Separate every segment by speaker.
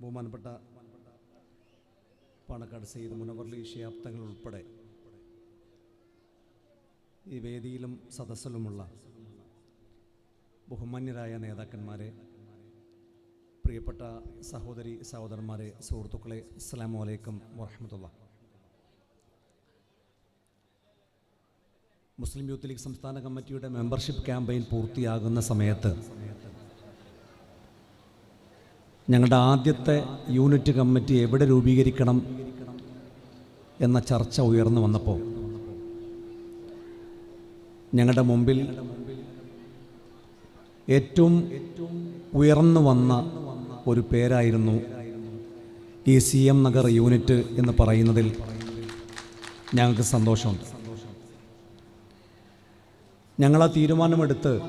Speaker 1: ബഹുമാനപ്പെട്ട പാണക്കാട് സെയ്ത് മുനവർലി ഉൾപ്പെടെ ഈ വേദിയിലും സദസ്സിലുമുള്ള ബഹുമാന്യരായ നേതാക്കന്മാരെ പ്രിയപ്പെട്ട സഹോദരി സഹോദരന്മാരെ സുഹൃത്തുക്കളെ അസ്സാം വലൈക്കും വറഹമത്തുള്ള മുസ്ലിം യൂത്ത് ലീഗ് സംസ്ഥാന കമ്മിറ്റിയുടെ മെമ്പർഷിപ്പ് ക്യാമ്പയിൻ പൂർത്തിയാകുന്ന സമയത്ത് ഞങ്ങളുടെ ആദ്യത്തെ യൂണിറ്റ് കമ്മിറ്റി എവിടെ രൂപീകരിക്കണം എന്ന ചർച്ച ഉയർന്നു വന്നപ്പോൾ ഞങ്ങളുടെ മുമ്പിൽ ഏറ്റവും ഉയർന്നു വന്ന ഒരു പേരായിരുന്നു ഈ സി എം നഗർ യൂണിറ്റ് എന്ന് പറയുന്നതിൽ ഞങ്ങൾക്ക് സന്തോഷമുണ്ട്. ഞങ്ങൾ ആ തീരുമാനമെടുത്ത്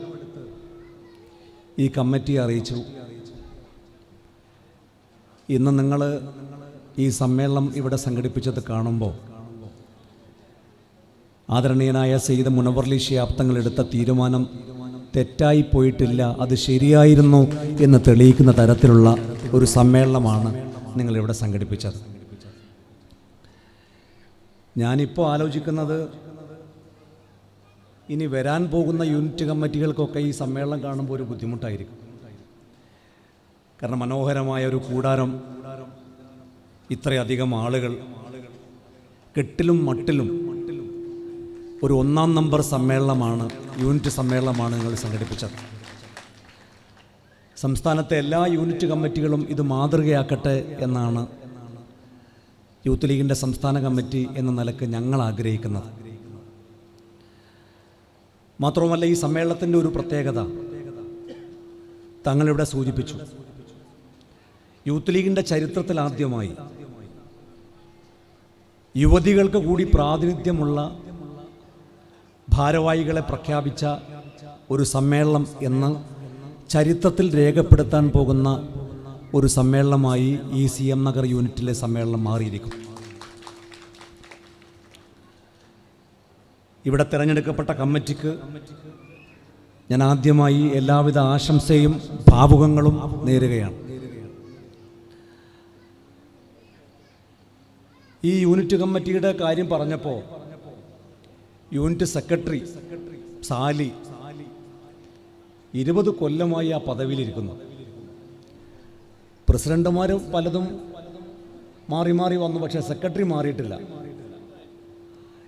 Speaker 1: ഈ കമ്മിറ്റിയെ അറിയിച്ചു. ഇന്ന് നിങ്ങൾ ഈ സമ്മേളനം ഇവിടെ സംഘടിപ്പിച്ചത് കാണുമ്പോൾ ആദരണീയനായ സെയ്ദ് മുനവർലി ശിയാബ്ദങ്ങൾ എടുത്ത തീരുമാനം തെറ്റായി പോയിട്ടില്ല അത് ശരിയായിരുന്നു എന്ന് തെളിയിക്കുന്ന തരത്തിലുള്ള ഒരു സമ്മേളനമാണ് നിങ്ങളിവിടെ സംഘടിപ്പിച്ചത്. ഞാനിപ്പോൾ ആലോചിക്കുന്നത് ഇനി വരാൻ പോകുന്ന യൂണിറ്റ് കമ്മിറ്റികൾക്കൊക്കെ ഈ സമ്മേളനം കാണുമ്പോൾ ഒരു ബുദ്ധിമുട്ടായിരിക്കും. കാരണം മനോഹരമായ ഒരു കൂടാരം. ഇത്രയധികം ആളുകൾ. കെട്ടിലും മട്ടിലും ഒരു ഒന്നാം നമ്പർ സമ്മേളനമാണ് യൂണിറ്റ് സമ്മേളനമാണ് നിങ്ങൾ സംഘടിപ്പിച്ചത്. സംസ്ഥാനത്തെ എല്ലാ യൂണിറ്റ് കമ്മിറ്റികളും ഇത് മാതൃകയാക്കട്ടെ എന്നാണ് യൂത്ത് ലീഗിന്റെ സംസ്ഥാന കമ്മിറ്റി എന്ന നിലയ്ക്ക് ഞങ്ങൾ ആഗ്രഹിക്കുന്നത്. മാത്രവുമല്ല ഈ സമ്മേളനത്തിന്റെ ഒരു പ്രത്യേകത തങ്ങളിവിടെ സൂചിപ്പിച്ചു. യൂത്ത് ലീഗിന്റെ ചരിത്രത്തിൽ ആദ്യമായി. യുവതികൾക്ക് കൂടി പ്രാതിനിധ്യമുള്ള ഭാരവാഹികളെ പ്രഖ്യാപിച്ച ഒരു സമ്മേളനം എന്ന് ചരിത്രത്തിൽ രേഖപ്പെടുത്താൻ പോകുന്ന ഒരു സമ്മേളനമായി ഈ സി എം നഗർ യൂണിറ്റിലെ സമ്മേളനം മാറിയിരിക്കും. ഇവിടെ തിരഞ്ഞെടുക്കപ്പെട്ട കമ്മിറ്റിക്ക് ഞാൻ ആദ്യമായി എല്ലാവിധ ആശംസയും ഭാവുകങ്ങളും നേരുകയാണ്. ഈ യൂണിറ്റ് കമ്മിറ്റിയുടെ കാര്യം പറഞ്ഞപ്പോൾ യൂണിറ്റ് സെക്രട്ടറി സാലി ഇരുപത് കൊല്ലമായി ആ പദവിയിലിരിക്കുന്നു. പ്രസിഡന്റുമാരും പലതും മാറി മാറി വന്നു പക്ഷേ സെക്രട്ടറി മാറിയിട്ടില്ല.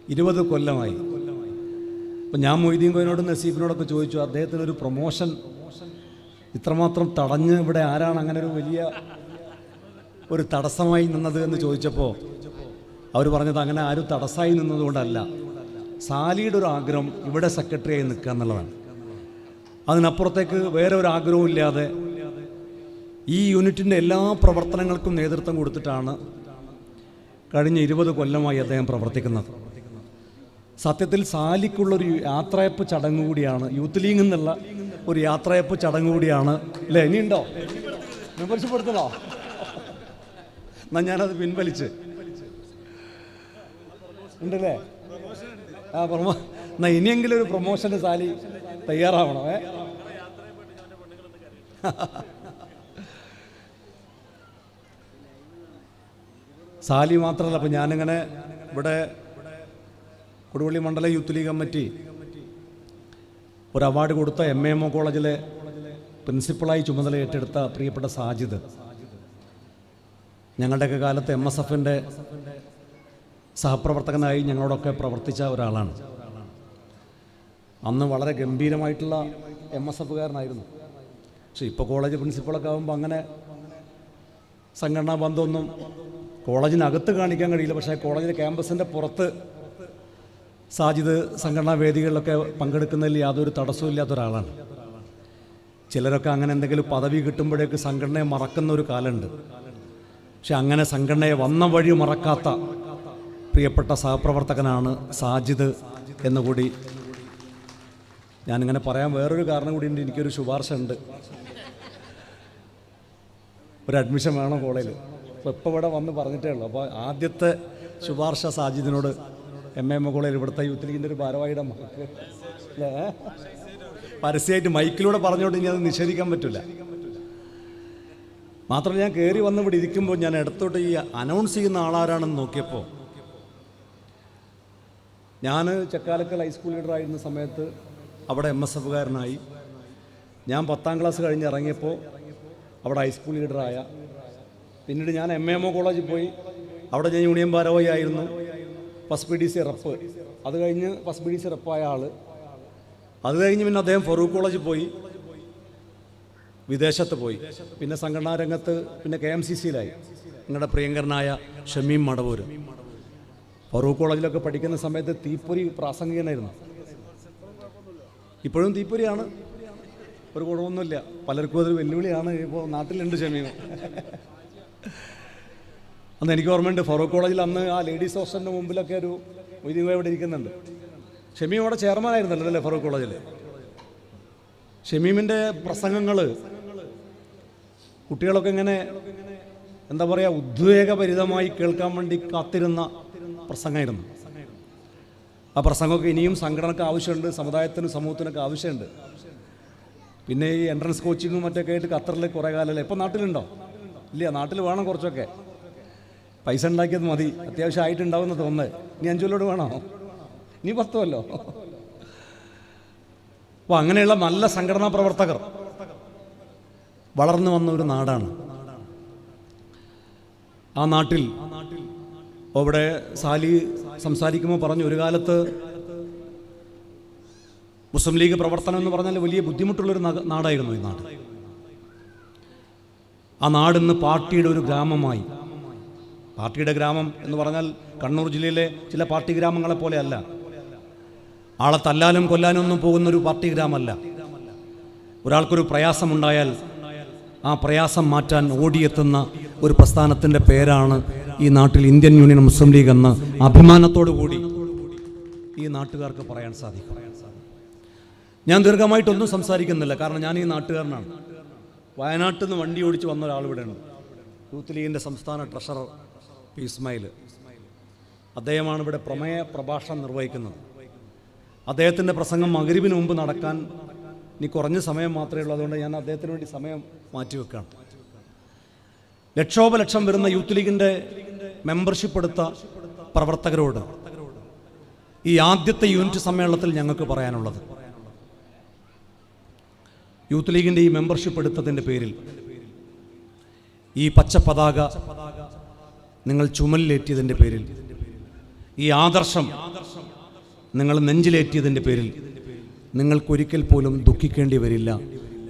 Speaker 1: ഇരുപത് കൊല്ലമായി. അപ്പം ഞാൻ മൊയ്തീൻ കോയിനോടും നസീഫിനോടൊക്കെ ചോദിച്ചു അദ്ദേഹത്തിന് ഒരു പ്രൊമോഷൻ ഇത്രമാത്രം തടഞ്ഞ് ഇവിടെ ആരാണ് അങ്ങനെ ഒരു വലിയ ഒരു തടസ്സമായി നിന്നത് എന്ന് ചോദിച്ചപ്പോൾ അവർ പറഞ്ഞത് അങ്ങനെ ആരും തടസ്സമായി നിന്നതുകൊണ്ടല്ല. സാലിയുടെ ഒരു ആഗ്രഹം ഇവിടെ സെക്രട്ടറിയായി നിൽക്കുക എന്നുള്ളതാണ്. അതിനപ്പുറത്തേക്ക് വേറെ ഒരു ആഗ്രഹവും ഇല്ലാതെ ഈ യൂണിറ്റിന്റെ എല്ലാ പ്രവർത്തനങ്ങൾക്കും നേതൃത്വം കൊടുത്തിട്ടാണ് കഴിഞ്ഞ ഇരുപത് കൊല്ലമായി അദ്ദേഹം പ്രവർത്തിക്കുന്നത്. സത്യത്തിൽ സാലിക്കുള്ളൊരു യാത്രയപ്പ് ചടങ്ങ് കൂടിയാണ് യൂത്ത് ലീഗ് എന്നുള്ള ഒരു യാത്രയപ്പ് ചടങ്ങ് കൂടിയാണ്. അല്ലേ ഇനിയുണ്ടോ? മെമ്പർഷിപ്പ് എടുത്തല്ലോ എന്നാൽ ഞാനത് പിൻവലിച്ച്. ഉണ്ടല്ലേ? ആ പ്രൊമോ എന്നാ ഇനിയെങ്കിലും ഒരു പ്രൊമോഷന് സാലി തയ്യാറാവണം ഏ? സാലി മാത്രമല്ല അപ്പം ഞാനിങ്ങനെ ഇവിടെ കൊടുവള്ളി മണ്ഡല യൂത്ത് ലീഗ് കമ്മിറ്റി ഒരു അവാർഡ് കൊടുത്ത എം എ എം ഒ കോളേജിലെ പ്രിൻസിപ്പളായി ചുമതല ഏറ്റെടുത്ത പ്രിയപ്പെട്ട സാജിദ്. ഞങ്ങളുടെയൊക്കെ കാലത്ത് എം എസ് എഫിന്റെ സഹപ്രവർത്തകനായി ഞങ്ങളോടൊക്കെ പ്രവർത്തിച്ച ഒരാളാണ്. അന്ന് വളരെ ഗംഭീരമായിട്ടുള്ള എം എസ് എഫുകാരനായിരുന്നു. പക്ഷെ ഇപ്പോൾ കോളേജ് പ്രിൻസിപ്പളൊക്കെ ആകുമ്പോൾ അങ്ങനെ സംഘടനാ ബന്ധമൊന്നും കോളേജിനകത്ത് കാണിക്കാൻ കഴിയില്ല. പക്ഷേ കോളേജിന്റെ ക്യാമ്പസിന്റെ പുറത്ത് സാജിദ് സംഘടനാ വേദികളിലൊക്കെ പങ്കെടുക്കുന്നതിൽ യാതൊരു തടസ്സവും ഇല്ലാത്ത ഒരാളാണ്. ചിലരൊക്കെ അങ്ങനെ എന്തെങ്കിലും പദവി കിട്ടുമ്പോഴേക്ക് സംഘടനയെ മറക്കുന്ന ഒരു കാലമുണ്ട്. പക്ഷെ അങ്ങനെ സംഘടനയെ വന്ന വഴി മറക്കാത്ത പ്രിയപ്പെട്ട സഹപ്രവർത്തകനാണ് സാജിദ് എന്നുകൂടി ഞാനിങ്ങനെ പറയാൻ വേറൊരു കാരണം കൂടി ഉണ്ട് എനിക്കൊരു ശുപാർശ ഉണ്ട് ഒരു അഡ്മിഷൻ വേണം കോളേജിൽ. അപ്പോൾ ഇപ്പോൾ ഇവിടെ വന്ന് പറഞ്ഞിട്ടേ ഉള്ളൂ. അപ്പോൾ ആദ്യത്തെ ശുപാർശ സാജിദിനോട് എം എം കോളേജിൽ ഇവിടുത്തെ യൂത്ത് ലീഗിന്റെ ഒരു ഭാരവാഹിയുടെ മകൾക്ക് അല്ലേ? പരസ്യമായിട്ട് മൈക്കിലൂടെ പറഞ്ഞുകൊണ്ട് ഇനി അത് നിഷേധിക്കാൻ പറ്റില്ല മാത്രമല്ല ഞാൻ കയറി വന്ന് ഇവിടെ ഇരിക്കുമ്പോൾ ഞാൻ ഇടത്തോട്ട് ഈ അനൗൺസ് ചെയ്യുന്ന ആളാരാണെന്ന് നോക്കിയപ്പോൾ ഞാൻ ചക്കാലക്കൽ ഹൈസ്കൂൾ ലീഡറായിരുന്ന സമയത്ത് അവിടെ എം എസ് എഫുകാരനായി. ഞാൻ പത്താം ക്ലാസ് കഴിഞ്ഞ് ഇറങ്ങിയപ്പോൾ അവിടെ ഹൈസ്കൂൾ ലീഡറായ. പിന്നീട് ഞാൻ എം എം ഒ കോളേജിൽ പോയി. അവിടെ ഞാൻ യൂണിയൻ ഭാരവാഹി ആയിരുന്നു. First P D C rep. അത് കഴിഞ്ഞ് ഫസ്റ്റ് പി ഡി സി റപ്പായ ആൾ അത് കഴിഞ്ഞ് പിന്നെ അദ്ദേഹം ഫറൂഖ് കോളേജിൽ പോയി. വിദേശത്ത് പോയി. പിന്നെ സംഘടനാ രംഗത്ത് പിന്നെ കെ എം സി സിയിലായി നിങ്ങളുടെ പ്രിയങ്കരനായ ഷമീം മടവൂര്. ഫറൂഖ് കോളേജിലൊക്കെ പഠിക്കുന്ന സമയത്ത് തീപ്പൊരി പ്രാസംഗികനായിരുന്നു. ഇപ്പോഴും തീപ്പൊരിയാണ്. ഒരു കുഴപ്പമൊന്നുമില്ല. പലർക്കും അതൊരു വെല്ലുവിളിയാണ്. ഇപ്പോൾ നാട്ടിലുണ്ട് ഷമീം അന്ന് എനിക്ക് ഓർമ്മയുണ്ട് ഫറൂഖ് കോളേജിൽ അന്ന് ആ ലേഡീസ് ഹോസ്റ്റലിന്റെ മുമ്പിലൊക്കെ ഒരു വൈദ്യുതി ഇവിടെ ഇരിക്കുന്നുണ്ട്. ഷമീം അവിടെ ചെയർമാനായിരുന്നല്ലോ അല്ലേ ഫറൂഖ് കോളേജിൽ ഷമീമിന്റെ പ്രസംഗങ്ങൾ കുട്ടികളൊക്കെ ഇങ്ങനെ എന്താ പറയുക ഉദ്വേഗഭരിതമായി കേൾക്കാൻ വേണ്ടി കാത്തിരുന്ന പ്രസംഗമായിരുന്നു. ആ പ്രസംഗമൊക്കെ ഇനിയും സംഘടനക്ക് ആവശ്യമുണ്ട് സമുദായത്തിനും സമൂഹത്തിനൊക്കെ ആവശ്യമുണ്ട്. പിന്നെ ഈ എൻട്രൻസ് കോച്ചിങ്ങും മറ്റൊക്കെ ആയിട്ട് ഖത്തറിൽ കുറേ കാലമല്ലേ ഇപ്പം നാട്ടിലുണ്ടോ? ഇല്ല നാട്ടിൽ വേണം കുറച്ചൊക്കെ. പൈസ ഉണ്ടാക്കിയത് മതി. അത്യാവശ്യം ആയിട്ടുണ്ടാവുമെന്ന് തോന്നുന്നത്. ഇനി അഞ്ചുലോട് വേണോ? നീ പത്തുമല്ലോ അപ്പോൾ അങ്ങനെയുള്ള നല്ല സംഘടനാ പ്രവർത്തകർ വളർന്നു വന്ന ഒരു നാടാണ്. ആ നാട്ടിൽ അവിടെ സാലി സംസാരിക്കുമ്പോൾ പറഞ്ഞു ഒരു കാലത്ത് മുസ്ലിം ലീഗ് പ്രവർത്തനം എന്ന് പറഞ്ഞാൽ വലിയ ബുദ്ധിമുട്ടുള്ളൊരു നാടായിരുന്നു ഈ നാട്. ആ നാടിന്ന് പാർട്ടിയുടെ ഒരു ഗ്രാമമായി. പാർട്ടിയുടെ ഗ്രാമം എന്ന് പറഞ്ഞാൽ കണ്ണൂർ ജില്ലയിലെ ചില പാർട്ടി ഗ്രാമങ്ങളെ പോലെയല്ല. ആളെ തല്ലാനും കൊല്ലാനും ഒന്നും പോകുന്ന ഒരു പാർട്ടി ഗ്രാമമല്ല. ഒരാൾക്കൊരു പ്രയാസമുണ്ടായാൽ ആ പ്രയാസം മാറ്റാൻ ഓടിയെത്തുന്ന ഒരു പ്രസ്ഥാനത്തിന്റെ പേരാണ് ഈ നാട്ടിൽ ഇന്ത്യൻ യൂണിയൻ മുസ്ലിം ലീഗ് എന്ന അഭിമാനത്തോടു കൂടി ഈ നാട്ടുകാർക്ക് പറയാൻ സാധിക്കും. ഞാൻ ദീർഘമായിട്ടൊന്നും സംസാരിക്കുന്നില്ല. കാരണം ഞാൻ ഈ നാട്ടുകാരനാണ്. വയനാട്ടിൽ നിന്ന് വണ്ടി ഓടിച്ച് വന്ന ഒരാൾ ഇവിടെയാണ്. യൂത്ത് ലീഗിന്റെ സംസ്ഥാന ട്രഷറർ പി ഇസ്മായിൽ. അദ്ദേഹമാണ് ഇവിടെ പ്രമേയ പ്രഭാഷണം നിർവഹിക്കുന്നത്. അദ്ദേഹത്തിന്റെ പ്രസംഗം മകരിവിന് മുമ്പ് നടക്കാൻ ഇനി കുറഞ്ഞ സമയം മാത്രമേ ഉള്ളൂ. അതുകൊണ്ട് ഞാൻ അദ്ദേഹത്തിന് വേണ്ടി സമയം മാറ്റിവെക്കുകയാണ്. ലക്ഷോപലക്ഷം വരുന്ന യൂത്ത് ലീഗിന്റെ മെമ്പർഷിപ്പ് എടുത്ത പ്രവർത്തകരോട് ഈ ആദ്യത്തെ യൂണിറ്റ് സമ്മേളനത്തിൽ ഞങ്ങൾക്ക് പറയാനുള്ളത്. യൂത്ത് ലീഗിന്റെ ഈ മെമ്പർഷിപ്പ് എടുത്തതിന്റെ പേരിൽ ഈ പച്ച പതാക നിങ്ങൾ ചുമലിലേറ്റിയതിന്റെ പേരിൽ ഈ ആദർശം നിങ്ങൾ നെഞ്ചിലേറ്റിയതിന്റെ പേരിൽ നിങ്ങൾക്കൊരിക്കൽ പോലും ദുഃഖിക്കേണ്ടി വരില്ല.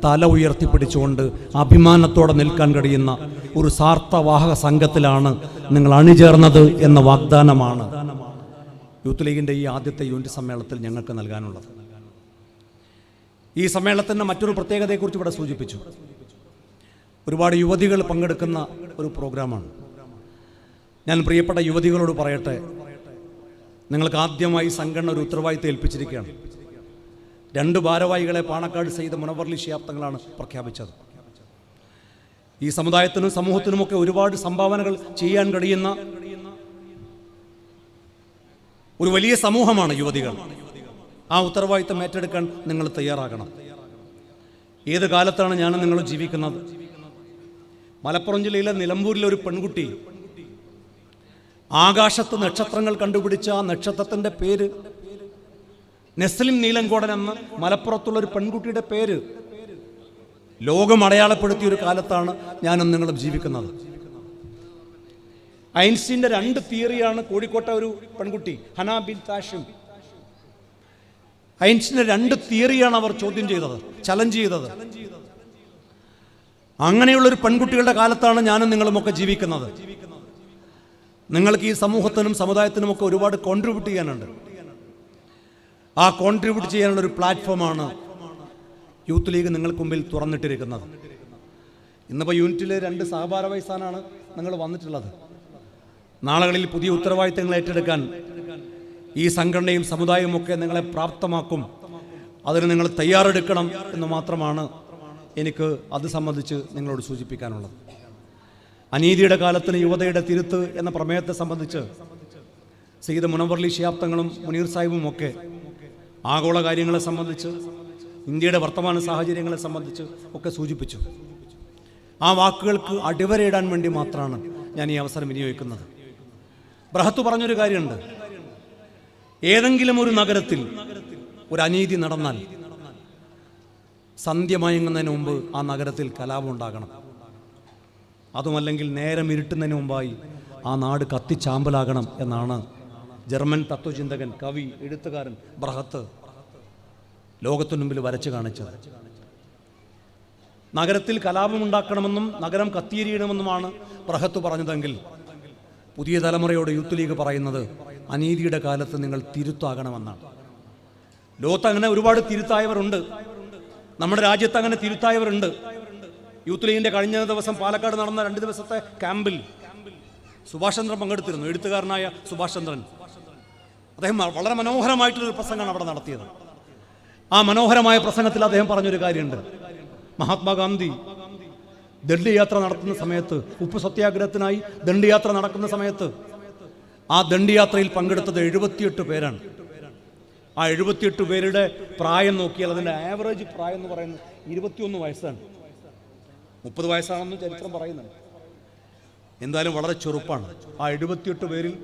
Speaker 1: തല ഉയർത്തിപ്പിടിച്ചുകൊണ്ട് അഭിമാനത്തോടെ നിൽക്കാൻ കഴിയുന്ന ഒരു സാർത്ഥവാഹക സംഘത്തിലാണ് നിങ്ങൾ അണിചേർന്നത് എന്ന വാഗ്ദാനമാണ് യൂത്ത് ലീഗിന്റെ ഈ ആദ്യത്തെ യൂണിറ്റ് സമ്മേളനത്തിൽ ഞങ്ങൾക്ക് നൽകാനുള്ളത്. ഈ സമ്മേളനത്തിന്റെ മറ്റൊരു പ്രത്യേകതയെക്കുറിച്ച് ഇവിടെ സൂചിപ്പിച്ചു. ഒരുപാട് യുവതികൾ പങ്കെടുക്കുന്ന ഒരു പ്രോഗ്രാമാണ്. ഞാൻ പ്രിയപ്പെട്ട യുവതികളോട് പറയട്ടെ നിങ്ങൾക്ക് ആദ്യമായി സംഘടന ഒരു ഉത്തരവാദിത്തം ഏൽപ്പിച്ചിരിക്കുകയാണ്. രണ്ട് ഭാരവാഹികളെ പാണക്കാട് ചെയ്ത മുനവർലി ശിയാബ്ദങ്ങളാണ് പ്രഖ്യാപിച്ചത്. ഈ സമുദായത്തിനും സമൂഹത്തിനുമൊക്കെ ഒരുപാട് സംഭാവനകൾ ചെയ്യാൻ കഴിയുന്ന ഒരു വലിയ സമൂഹമാണ് യുവതികൾ. ആ ഉത്തരവാദിത്തം ഏറ്റെടുക്കാൻ നിങ്ങൾ തയ്യാറാകണം. ഏത് കാലത്താണ് ഞാൻ നിങ്ങൾ ജീവിക്കുന്നത്? മലപ്പുറം ജില്ലയിലെ നിലമ്പൂരിലെ ഒരു പെൺകുട്ടി ആകാശത്ത് നക്ഷത്രങ്ങൾ കണ്ടുപിടിച്ച ആ നക്ഷത്രത്തിന്റെ പേര് നെസ്ലിൻ നീലങ്കോടൻ എന്ന മലപ്പുറത്തുള്ള ഒരു പെൺകുട്ടിയുടെ പേര് ലോകം അടയാളപ്പെടുത്തിയ ഒരു കാലത്താണ് ഞാനും നിങ്ങളും ജീവിക്കുന്നത്. ഐൻസ്റ്റീന്റെ രണ്ട് തിയറിയാണ് കോഴിക്കോട്ടെ ഒരു പെൺകുട്ടി ഹനാ ബിൻ താഷിം ഐൻസ്റ്റീന്റെ രണ്ട് തിയറിയാണ് അവർ ചോദ്യം ചെയ്തത് ചലഞ്ച് ചെയ്തത്. അങ്ങനെയുള്ള ഒരു പെൺകുട്ടികളുടെ കാലത്താണ് ഞാനും നിങ്ങളുമൊക്കെ ജീവിക്കുന്നത്. നിങ്ങൾക്ക് ഈ സമൂഹത്തിനും സമുദായത്തിനുമൊക്കെ ഒരുപാട് കോൺട്രിബ്യൂട്ട് ചെയ്യാനുണ്ട്. ആ കോൺട്രിബ്യൂട്ട് ചെയ്യാനുള്ള ഒരു പ്ലാറ്റ്ഫോമാണ് യൂത്ത് ലീഗ് നിങ്ങൾക്ക് മുമ്പിൽ തുറന്നിട്ടിരിക്കുന്നത്. ഇന്നിപ്പോൾ യൂണിറ്റിലെ രണ്ട് സഹഭാര വയസ്സാനാണ് നിങ്ങൾ വന്നിട്ടുള്ളത്. നാളുകളിൽ പുതിയ ഉത്തരവാദിത്തങ്ങൾ ഏറ്റെടുക്കാൻ ഈ സംഘടനയും സമുദായവും ഒക്കെ നിങ്ങളെ പ്രാപ്തമാക്കും. അതിന് നിങ്ങൾ തയ്യാറെടുക്കണം എന്ന് മാത്രമാണ് എനിക്ക് അത് സംബന്ധിച്ച് നിങ്ങളോട് സൂചിപ്പിക്കാനുള്ളത്. അനീതിയുടെ കാലത്തിന് യുവതയുടെ തിരുത്ത് എന്ന പ്രമേയത്തെ സംബന്ധിച്ച് സയ്യിദ് മുനവർലി ശിയാബ്ദങ്ങളും മുനീർ സാഹിബും ഒക്കെ ആഗോള കാര്യങ്ങളെ സംബന്ധിച്ച് ഇന്ത്യയുടെ വർത്തമാന സാഹചര്യങ്ങളെ സംബന്ധിച്ച് ഒക്കെ സൂചിപ്പിച്ചു. ആ വാക്കുകൾക്ക് അടിവരയിടാൻ വേണ്ടി മാത്രമാണ് ഞാൻ ഈ അവസരം വിനിയോഗിക്കുന്നത്. ബ്രഹത്ത് പറഞ്ഞൊരു കാര്യമുണ്ട്. ഏതെങ്കിലും ഒരു നഗരത്തിൽ ഒരു അനീതി നടന്നാൽ സന്ധ്യ മയങ്ങുന്നതിന് മുമ്പ് ആ നഗരത്തിൽ കലാപം ഉണ്ടാകണം. അതുമല്ലെങ്കിൽ നേരം ഇരുട്ടുന്നതിന് മുമ്പായി ആ നാട് കത്തിച്ചാമ്പലാകണം എന്നാണ് ജർമ്മൻ തത്വചിന്തകൻ കവി എഴുത്തുകാരൻ ബ്രഹത്ത് ലോകത്തിനു മുമ്പിൽ വരച്ചു കാണിച്ചത്. നഗരത്തിൽ കലാപമുണ്ടാക്കണമെന്നും നഗരം കത്തിയെരിയണമെന്നുമാണ് ബ്രഹത്ത് പറഞ്ഞതെങ്കിൽ പുതിയ തലമുറയോട് യൂത്ത് ലീഗ് പറയുന്നത് അനീതിയുടെ കാലത്ത് നിങ്ങൾ തിരുത്താകണമെന്നാണ്. ലോകത്ത് അങ്ങനെ ഒരുപാട് തിരുത്തായവരുണ്ട്. നമ്മുടെ രാജ്യത്ത് അങ്ങനെ തിരുത്തായവരുണ്ട്. യൂത്ത് ലീഗിന്റെ കഴിഞ്ഞ ദിവസം പാലക്കാട് നടന്ന രണ്ട് ദിവസത്തെ ക്യാമ്പിൽ സുഭാഷ് ചന്ദ്രൻ പങ്കെടുത്തിരുന്നു. എഴുത്തുകാരനായ സുഭാഷ് ചന്ദ്രൻ. അദ്ദേഹം വളരെ മനോഹരമായിട്ടുള്ളൊരു പ്രസംഗമാണ് അവിടെ നടത്തിയത്. ആ മനോഹരമായ പ്രസംഗത്തിൽ അദ്ദേഹം പറഞ്ഞൊരു കാര്യമുണ്ട്. മഹാത്മാഗാന്ധി ദണ്ഡിയാത്ര നടത്തുന്ന സമയത്ത് ഉപ്പ് സത്യാഗ്രഹത്തിനായി ദണ്ഡിയാത്ര നടക്കുന്ന സമയത്ത് ആ ദണ്ഡിയാത്രയിൽ പങ്കെടുത്തത് എഴുപത്തിയെട്ട് പേരാണ്. ആ എഴുപത്തിയെട്ട് പേരുടെ പ്രായം നോക്കിയാൽ അതിന്റെ ആവറേജ് പ്രായം എന്ന് പറയുന്നത് ഇരുപത്തിയൊന്ന് വയസ്സാണ്. മുപ്പത് വയസ്സാണെന്ന് ചരിത്രം പറയുന്നുണ്ട്. എന്തായാലും വളരെ ചെറുപ്പാണ്. ആ എഴുപത്തിയെട്ട് പേരിൽ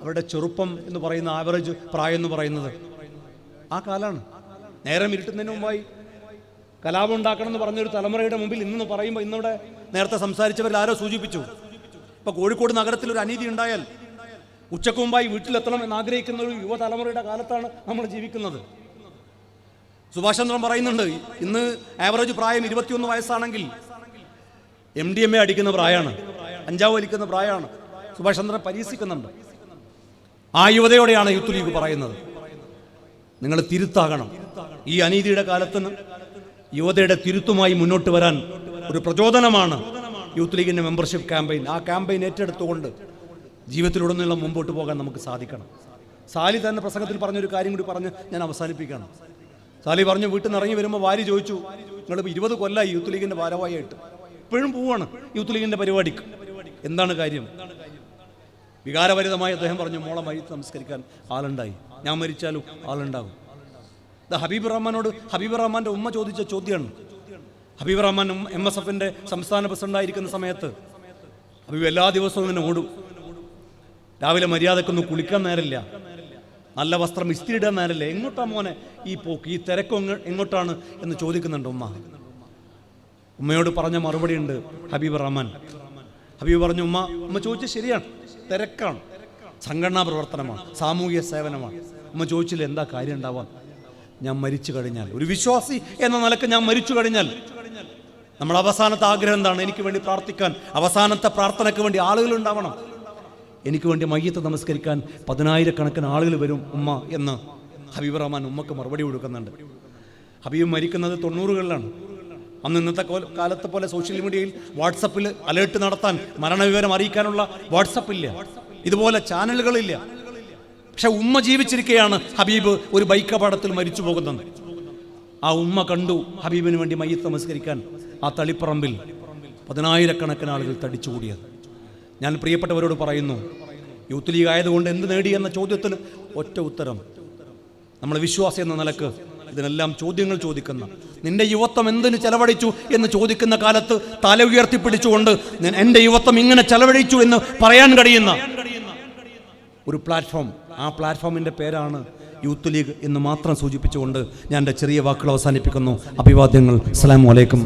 Speaker 1: അവരുടെ ചെറുപ്പം എന്ന് പറയുന്ന ആവറേജ് പ്രായം എന്ന് പറയുന്നത്. ആ കാലാണ്. നേരം ഇരുട്ടുന്നതിന് മുമ്പായി കലാപം ഉണ്ടാക്കണം എന്ന് പറഞ്ഞൊരു തലമുറയുടെ മുമ്പിൽ ഇന്ന് പറയുമ്പോൾ ഇന്നിവിടെ നേരത്തെ സംസാരിച്ചവരിൽ ആരോ സൂചിപ്പിച്ചു. ഇപ്പൊ കോഴിക്കോട് നഗരത്തിൽ ഒരു അനീതി ഉണ്ടായാൽ ഉച്ചയ്ക്ക് മുമ്പായി വീട്ടിലെത്തണം എന്ന് ആഗ്രഹിക്കുന്ന ഒരു യുവതലമുറയുടെ കാലത്താണ് നമ്മൾ ജീവിക്കുന്നത്. സുഭാഷ് ചന്ദ്രൻ പറയുന്നുണ്ട് ഇന്ന് ആവറേജ് പ്രായം ഇരുപത്തിയൊന്ന് വയസ്സാണെങ്കിൽ എം ഡി എം എ അടിക്കുന്ന പ്രായമാണ്. അഞ്ചാവ് വലിക്കുന്ന പ്രായമാണ്. സുഭാഷ് ചന്ദ്രൻ പരീക്ഷിക്കുന്നുണ്ട്. ആ യുവതയോടെയാണ് യൂത്ത് ലീഗ് പറയുന്നത്. നിങ്ങൾ തിരുത്താകണം. ഈ അനീതിയുടെ കാലത്തിന് യുവതയുടെ തിരുത്തുമായി മുന്നോട്ട് വരാൻ ഒരു പ്രചോദനമാണ് യൂത്ത് ലീഗിന്റെ മെമ്പർഷിപ്പ് ക്യാമ്പയിൻ. ആ ക്യാമ്പയിൻ ഏറ്റെടുത്തുകൊണ്ട് ജീവിതത്തിലുടനീളം മുമ്പോട്ട് പോകാൻ നമുക്ക് സാധിക്കണം. സാലി തന്നെ പ്രസംഗത്തിൽ പറഞ്ഞൊരു കാര്യം കൂടി പറഞ്ഞ് ഞാൻ അവസാനിപ്പിക്കണം സാലി പറഞ്ഞു വീട്ടിൽ നിന്ന് ഇറങ്ങി വരുമ്പോൾ വാരി ചോദിച്ചു നിങ്ങൾ ഇരുപത് കൊല്ലമായി യൂത്ത് ലീഗിന്റെ ഭാരവാഹിയായിട്ട്. ഇപ്പോഴും പോവാണ് യൂത്ത് ലീഗിന്റെ പരിപാടിക്ക്. എന്താണ് കാര്യം? വികാരഭരിതമായി അദ്ദേഹം പറഞ്ഞു മോളെ മരിച്ച് നമസ്കരിക്കാൻ ആളുണ്ടായി. ഞാൻ മരിച്ചാലും ആളുണ്ടാകും. ഇത് ഹബീബ് റഹ്മാനോട് ഹബീബ് റഹ്മാന്റെ ഉമ്മ ചോദിച്ച ചോദ്യമാണ് ഹബീബ് റഹ്മാൻ എം എസ് എഫിന്റെ സംസ്ഥാന പ്രസിഡന്റായിരിക്കുന്ന സമയത്ത് ഹബീബ് എല്ലാ ദിവസവും ഇങ്ങനെ ഓടും. രാവിലെ മര്യാദക്കൊന്നും കുളിക്കാൻ നേരമില്ല. നല്ല വസ്ത്രം ഇസ്തിരി ഇടാൻ നേരമില്ല. എങ്ങോട്ടാ മോനെ ഈ പോക്ക്? ഈ തിരക്ക് എങ്ങോട്ടാണ് എന്ന് ചോദിക്കുന്നുണ്ട് ഉമ്മ. ഉമ്മയോട് പറഞ്ഞ മറുപടി ഉണ്ട് ഹബീബ് റഹ്മാൻ. ഹബീബ് പറഞ്ഞു ഉമ്മ ഉമ്മ ചോദിച്ചത് ശരിയാണ്. തിരക്കാണ്. സംഘടനാ പ്രവർത്തനമാണ് സാമൂഹിക സേവനമാണ്. ഉമ്മ ചോദിച്ചില്ല എന്താ കാര്യം ഉണ്ടാവാൻ? ഞാൻ മരിച്ചു കഴിഞ്ഞാൽ. ഒരു വിശ്വാസി എന്ന നിലയ്ക്ക് ഞാൻ മരിച്ചു കഴിഞ്ഞാൽ. നമ്മൾ അവസാനത്തെ ആഗ്രഹം എന്താണ്? എനിക്ക് വേണ്ടി പ്രാർത്ഥിക്കാൻ അവസാനത്തെ പ്രാർത്ഥനയ്ക്ക് വേണ്ടി ആളുകൾ ഉണ്ടാവണം. എനിക്ക് വേണ്ടി മയ്യത്ത് നമസ്കരിക്കാൻ പതിനായിരക്കണക്കിന് ആളുകൾ വരും ഉമ്മ എന്ന് ഹബീബ് റഹ്മാൻ ഉമ്മക്ക് മറുപടി കൊടുക്കുന്നുണ്ട്. ഹബീബ് മരിക്കുന്നത് തൊണ്ണൂറുകളിലാണ്. അന്ന് ഇന്നത്തെ കാലത്തെ പോലെ സോഷ്യൽ മീഡിയയിൽ വാട്സപ്പിൽ അലേർട്ട് നടത്താൻ മരണവിവരം അറിയിക്കാനുള്ള വാട്സപ്പില്ല ഇതുപോലെ ചാനലുകളില്ല പക്ഷെ ഉമ്മ ജീവിച്ചിരിക്കുകയാണ് ഹബീബ് ഒരു ബൈക്ക് അപകടത്തിൽ മരിച്ചു പോകുന്നത്. ആ ഉമ്മ കണ്ടു ഹബീബിന് വേണ്ടി മയ്യത്ത് നമസ്കരിക്കാൻ ആ തളിപ്പറമ്പിൽ പതിനായിരക്കണക്കിന് ആളുകൾ തടിച്ചുകൂടിയത്. ഞാൻ പ്രിയപ്പെട്ടവരോട് പറയുന്നു യൂത്ത് ലീഗ് ആയതുകൊണ്ട് എന്ത് നേടി എന്ന ചോദ്യത്തിന് ഒറ്റ ഉത്തരം. നമ്മൾ വിശ്വാസി എന്ന നിലയ്ക്ക് ഇതിനെല്ലാം ചോദ്യങ്ങൾ ചോദിക്കുന്ന നിന്റെ യുവത്വം എന്തിനു ചെലവഴിച്ചു എന്ന് ചോദിക്കുന്ന കാലത്ത് തല ഉയർത്തിപ്പിടിച്ചുകൊണ്ട് എന്റെ യുവത്വം ഇങ്ങനെ ചെലവഴിച്ചു എന്ന് പറയാൻ കഴിയുന്ന ഒരു പ്ലാറ്റ്ഫോം. ആ പ്ലാറ്റ്ഫോമിന്റെ പേരാണ് യൂത്ത് ലീഗ് എന്ന് മാത്രം സൂചിപ്പിച്ചുകൊണ്ട് ഞാൻ എന്റെ ചെറിയ വാക്കുകൾ അവസാനിപ്പിക്കുന്നു. അഭിവാദ്യങ്ങൾ. അസ്സലാമു അലൈക്കും.